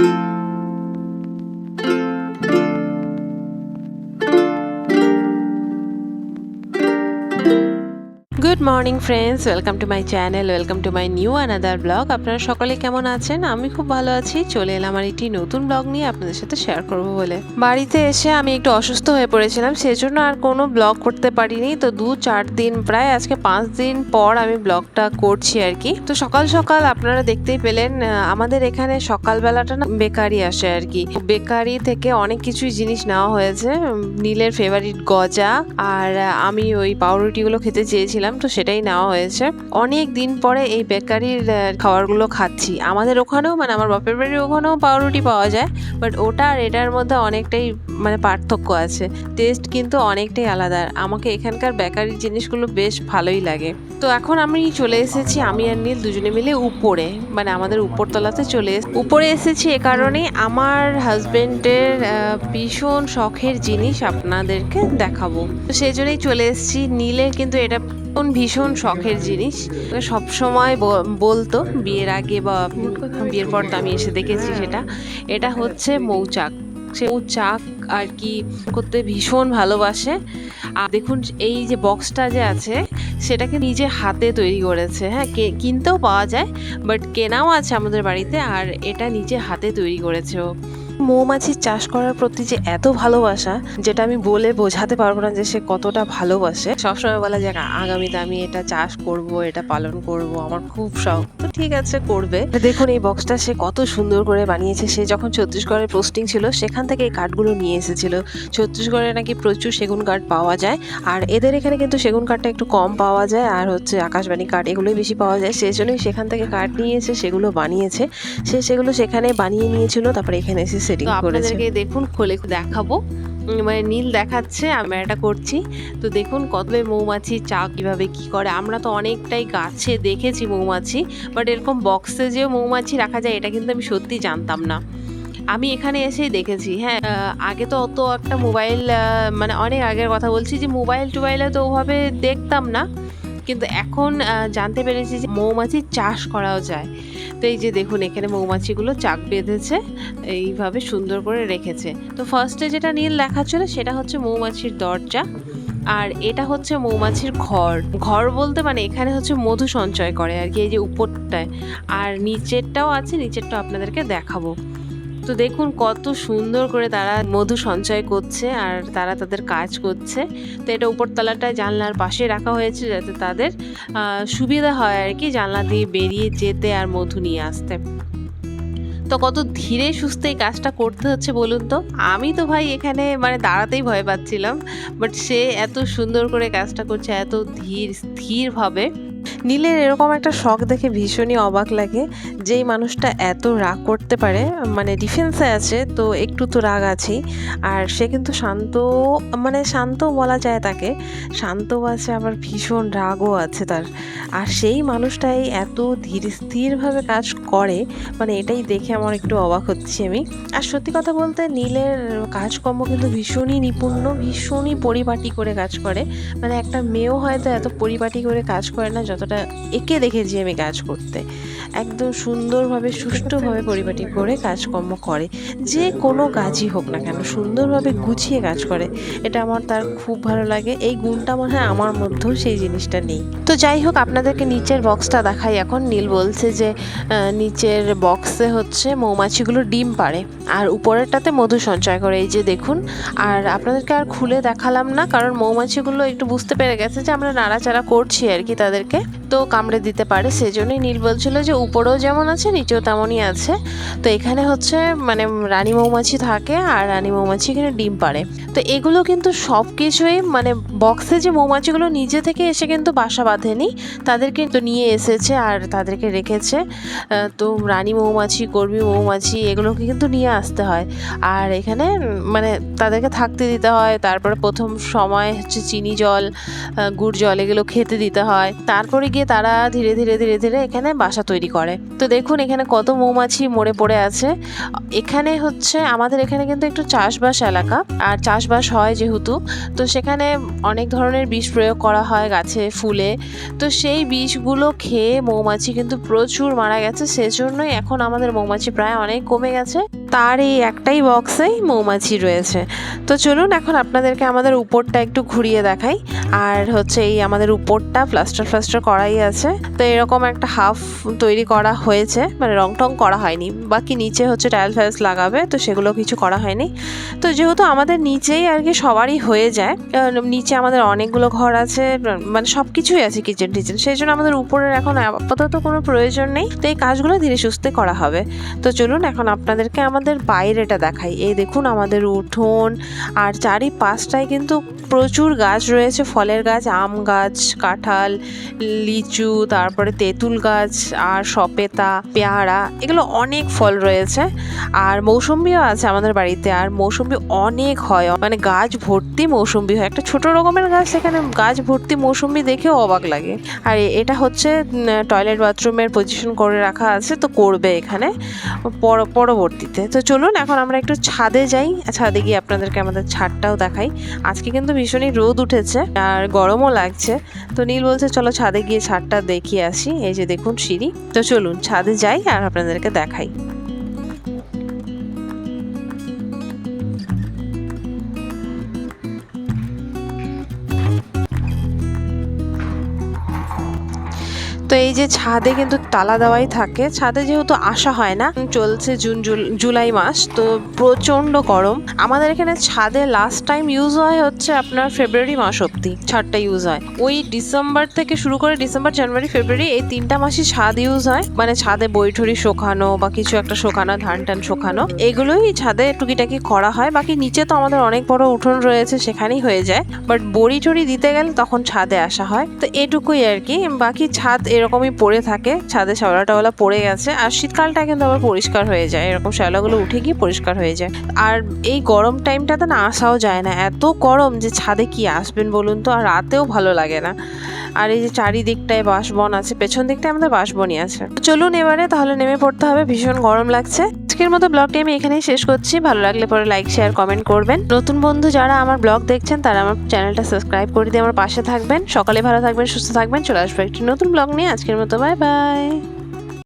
thank you good morning friends welcome to my channel welcome to my new another blog আপনারা সকলে কেমন আছেন? আমি খুব ভালো আছি। চলে এলাম আর একটি নতুন ব্লগ নিয়ে আপনাদের সাথে শেয়ার করব বলে। বাড়িতে এসে আমি একটু অসুস্থ হয়ে পড়েছিলাম, সেজন্য আর কোনো ব্লগ করতে পারিনি। তো দু চার দিন, প্রায় আজকে পাঁচ দিন পর আমি ব্লগটা করছি আর কি। তো সকাল সকাল আপনারা দেখতেই পেলেন আমাদের এখানে সকালবেলাটা না বেকারি আসে আর কি। বেকারি থেকে অনেক কিছুই জিনিস নেওয়া হয়েছে। নীলের ফেভারিট গজা। আর আমি ওই পাউরুটিগুলো খেতে চেয়েছিলাম। তো সেটাই নেওয়া হয়েছে। অনেক দিন পরে এই বেকারির খাবারগুলো খাচ্ছি। আমাদের ওখানেও মানে আমার বাপের বাড়ির ওখানেও পাউরুটি পাওয়া যায় বাট ওটা আর এটার মধ্যে অনেকটাই মানে পার্থক্য আছে। টেস্ট কিন্তু অনেকটাই আলাদা। আমাকে এখানকার বেকারির জিনিসগুলো বেশ ভালোই লাগে। তো এখন আমি চলে এসেছি, আমি আর নীল দুজনে মিলে উপরে মানে আমাদের উপরতলাতে চলে উপরে এসেছি এ কারণে আমার হাজবেন্ডের ভীষণ শখের জিনিস আপনাদেরকে দেখাবো। তো সেই জন্যই চলে এসেছি। নীলের কিন্তু এটা ভীষণ শখের জিনিস। সব সময় বলতো, বিয়ের আগে বা বিয়ের পর তো আমি এসে দেখেছি সেটা। এটা হচ্ছে মৌচাক। সে মৌচাক আর কি করতে ভীষণ ভালোবাসে। আর দেখুন এই যে বক্সটা যে আছে, সেটাকে নিজে হাতে তৈরি করেছে। হ্যাঁ কিনতেও পাওয়া যায় বাট কেনাও আছে আমাদের বাড়িতে আর এটা নিজে হাতে তৈরি করেছে ও। মৌমাছির চাষ করার প্রতি যে এত ভালোবাসা, যেটা আমি বলে বোঝাতে পারব না যে সে কতটা ভালোবাসে। সবসময় বলা যায় আগামীতে আমি এটা চাষ করব, এটা পালন করব, আমার খুব শখ। তো ঠিক আছে, করবে। দেখুন এই বক্সটা সে কত সুন্দর করে বানিয়েছে। সে যখন ছত্তিশগড়ের পোস্টিং ছিল, সেখান থেকে এই কাঠগুলো নিয়ে এসেছিল। ছত্তিশগড়ে নাকি প্রচুর সেগুন কাঠ পাওয়া যায়। আর এদের এখানে কিন্তু সেগুন কাঠটা একটু কম পাওয়া যায়, আর হচ্ছে আকাশবাণী কাঠ এগুলোই বেশি পাওয়া যায়। সেই জন্যই সেখান থেকে কাঠ নিয়ে এসে সেগুলো বানিয়েছে। সে সেগুলো সেখানে বানিয়ে নিয়েছিল, তারপরে এখানে এসে সেটিং করেছে আপনাদেরকে দেখুন খোলে দেখাবো। মানে নীল দেখাচ্ছে আমি এটা করছি। তো দেখুন কত মৌমাছি চা কীভাবে কি করে। আমরা তো অনেকটাই গাছে দেখেছি মৌমাছি বাট এরকম বক্সে যে মৌমাছি রাখা যায় এটা কিন্তু আমি সত্যি জানতাম না। আমি এখানে এসেই দেখেছি হ্যাঁ আগে তো অত একটা মোবাইল মানে অনেক আগের কথা বলছি যে মোবাইল টোবাইলে তো ওভাবে দেখতাম না। কিন্তু এখন জানতে পেরেছি যে মৌমাছির চাষ করাও যায়। তো এই যে দেখুন, এখানে মৌমাছিগুলো চাক বেঁধেছে, এইভাবে সুন্দর করে রেখেছে। তো ফার্স্টে যেটা নীল দেখাচ্ছিল, সেটা হচ্ছে মৌমাছির দরজা, আর এটা হচ্ছে মৌমাছির ঘর। ঘর বলতে মানে এখানে হচ্ছে মধু সঞ্চয় করে আর কি, এই যে উপরটায়। আর নিচেরটাও আছে নিচেরটাও আপনাদেরকে দেখাবো। তো দেখুন কত সুন্দর করে তারা মধু সঞ্চয় করছে আর তারা তাদের কাজ করছে। তো এটা উপরতলাটায় জানলার পাশে রাখা হয়েছে যাতে তাদের সুবিধা হয় আর কি জানলা দিয়ে বেরিয়ে যেতে আর মধু নিয়ে আসতে। তো কত ধীরে সুস্থে এই কাজটা করতে হচ্ছে বলুন তো? আমি তো ভাই এখানে মানে দাঁড়াতেই ভয় পাচ্ছিলাম বাট সে এত সুন্দর করে কাজটা করছে, এত ধীর, স্থিরভাবে। নীলের এরকম একটা শখ দেখে ভীষণই অবাক লাগে যেই মানুষটা এত রাগ করতে পারে মানে ডিফেন্সে আছে, তো একটু তো রাগ আছেই। আর সে কিন্তু শান্ত মানে শান্ত বলা যায় তাকে। শান্তও আছে আবার ভীষণ রাগও আছে তার। আর সেই মানুষটাই এত ধীর স্থিরভাবে কাজ করে মানে এটাই দেখে আমার একটু অবাক হচ্ছি আমি। আর সত্যি কথা বলতে নীলের কাজকর্ম কিন্তু ভীষণই নিপুণ, ভীষণই পরিপাটি করে কাজ করে। মানে একটা মেয়েও হয়তো এত পরিপাটি করে কাজ করে না যতটা একে দেখেছি আমি কাজ করতে। একদম সুন্দরভাবে, সুষ্ঠুভাবে পরিপাটি করে কাজকর্ম করে। যে কোনো কাজই হোক না কেন, সুন্দরভাবে গুছিয়ে কাজ করে। এটা আমার তার খুব ভালো লাগে। এই গুণটা মনে হয় আমার মধ্যেও সেই জিনিসটা নেই। তো যাই হোক, আপনাদেরকে নিচের বক্সটা দেখাই এখন। নীল বলছে যে নিচের বক্সে হচ্ছে মৌমাছিগুলো ডিম পাড়ে আর উপরেরটাতে মধু সঞ্চয় করে। এই যে দেখুন, আর আপনাদেরকে আর খুলে দেখালাম না, কারণ মৌমাছিগুলো একটু বুঝতে পেরে গেছে যে আমরা নাড়াচাড়া করছি আর কি তাদেরকে। okay? তো কামড়ে দিতে পারে, সেজন্যই নীল বলছিল যে উপরেও যেমন আছে, নিচেও তেমনই আছে। তো এখানে হচ্ছে মানে রানী মৌমাছি থাকে আর রানী মৌমাছি এখানে ডিম পাড়ে। তো এগুলো কিন্তু সব কিছুই মানে বক্সে যে মৌমাছিগুলো নিজে থেকে এসে কিন্তু বাসা বাঁধেনি তাদের কিন্তু নিয়ে এসেছে আর তাদেরকে রেখেছে। তো রানী মৌমাছি, কর্মী মৌমাছি, এগুলোকে কিন্তু নিয়ে আসতে হয়। আর এখানে মানে তাদেরকে থাকতে দিতে হয়, তারপরে প্রথম সময় হচ্ছে চিনি জল গুড় জল এগুলো খেতে দিতে হয়। তারপরে গিয়ে গিয়ে তারা ধীরে ধীরে ধীরে ধীরে এখানে বাসা তৈরি করে। তো দেখুন এখানে কত মৌমাছি মরে পড়ে আছে। এখানে হচ্ছে আমাদের এখানে কিন্তু একটু চাষবাস এলাকা, আর চাষবাস হয় যেহেতু। তো সেখানে অনেক ধরনের বিষ প্রয়োগ করা হয় গাছে, ফুলে। তো সেই বিষগুলো খেয়ে মৌমাছি কিন্তু প্রচুর মারা গেছে। সেজন্যই এখন আমাদের মৌমাছি প্রায় অনেক কমে গেছে। তার এই একটাই বক্সেই মৌমাছি রয়েছে। তো চলুন এখন আপনাদেরকে আমাদের উপরটা একটু ঘুরিয়ে দেখাই। আর হচ্ছে এই আমাদের উপরটা প্লাস্টার ফ্লাস্টার করাই আছে। তো এরকম একটা হাফ তৈরি করা হয়েছে। মানে রং টং করা হয়নি। বাকি নিচে হচ্ছে টাইল ফাইলস লাগাবে। তো সেগুলো কিছু করা হয়নি। তো যেহেতু আমাদের নিচেই আর কি সবারই হয়ে যায় নিচে আমাদের অনেকগুলো ঘর আছে মানে সব কিছুই আছে কিচেন টিচেন। সেই জন্য আমাদের উপরের এখন আপাতত কোনো প্রয়োজন নেই। তো এই কাজগুলো ধীরে সুস্থে করা হবে। তো চলুন এখন আপনাদেরকে আমাদের বাইরেটা দেখাই। এই দেখুন আমাদের উঠোন, আর চারিপাশটায় কিন্তু প্রচুর গাছ রয়েছে, ফলের গাছ, আম গাছ, কাঁঠাল, লিচু, তারপরে তেঁতুল গাছ, আর সপেতা, পেয়ারা, এগুলো অনেক ফল রয়েছে। আর মৌসুম্বিও আছে আমাদের বাড়িতে, আর মৌসুম্বি অনেক হয়। মানে গাছ ভর্তি মৌসুম্বি হয়। একটা ছোট রকমের গাছ, সেখানে গাছ ভর্তি মৌসুম্বি দেখেও অবাক লাগে। আর এটা হচ্ছে টয়লেট বাথরুমের পজিশন করে রাখা আছে, তো করবে এখানে, পর- পরবর্তীতে। তো চলুন, এখন আমরা একটু ছাদে যাই। ছাদে গিয়ে আপনাদেরকে আমাদের ছাদটাও দেখাই। আজকে কিন্তু ভীষণই রোদ উঠেছে আর গরমও লাগছে। তো নীল বলছে, চলো ছাদে গিয়ে ছাদটা দেখিয়ে আসি। এই যে দেখুন সিঁড়ি। তো চলুন, ছাদে যাই আর আপনাদেরকে দেখাই। তো এই যে ছাদে কিন্তু তালা দেওয়াই থাকে। ছাদে যেহেতু আসা হয় না, চলছে জুন, জুল- জুলাই মাস, তো প্রচণ্ড গরম। আমাদের এখানে ছাদে লাস্ট টাইম ইউজ হয় হচ্ছে আপনার ফেব্রুয়ারি মাস অব্দি ছাদটা ইউজ হয়। ওই ডিসেম্বর থেকে শুরু করে ডিসেম্বর জানুয়ারি ফেব্রুয়ারি এই তিনটা মাসই ছাদ ইউজ হয়। মানে ছাদে বইঠড়ি শোকানো বা কিছু একটা শোকানো ধান টান শোকানো, এগুলোই ছাদে টুকিটাকি করা হয়। বাকি নিচে তো আমাদের অনেক বড় উঠোন রয়েছে, সেখানেই হয়ে যায়। বাট বড়ি টড়ি দিতে গেলে তখন ছাদে আসা হয়। তো এটুকুই আর কি। বাকি ছাদ এরকমই পড়ে থাকে, ছাদে শ্যাওলা টাওলা পড়ে গেছে, আর শীতকালটা কিন্তু আবার পরিষ্কার হয়ে যায়, এরকম শ্যাওলাগুলো উঠে গিয়ে পরিষ্কার হয়ে যায়। আর এই গরম টাইমটাতে না আসাও যায় না, এত গরম যে ছাদে কি আসবেন বলুন তো, আর রাতেও ভালো লাগে না। আর এই যে চারিদিকটায় বাঁশবন আছে, পেছন দিকটায় আমাদের বাঁশবনই আছে। চলুন এবারে তাহলে নেমে পড়তে হবে, ভীষণ গরম লাগছে। আজকের মতো ব্লগটি আমি এখানেই শেষ করছি। ভালো লাগলে পরে লাইক শেয়ার কমেন্ট করবেন। নতুন বন্ধু যারা আমার ব্লগ দেখছেন, তারা আমার চ্যানেলটা সাবস্ক্রাইব করে দিয়ে আমার পাশে থাকবেন। সকালে ভালো থাকবেন, সুস্থ থাকবেন। চলে আসব একটি নতুন ব্লগ নিয়ে। আজকের মতো বাই বাই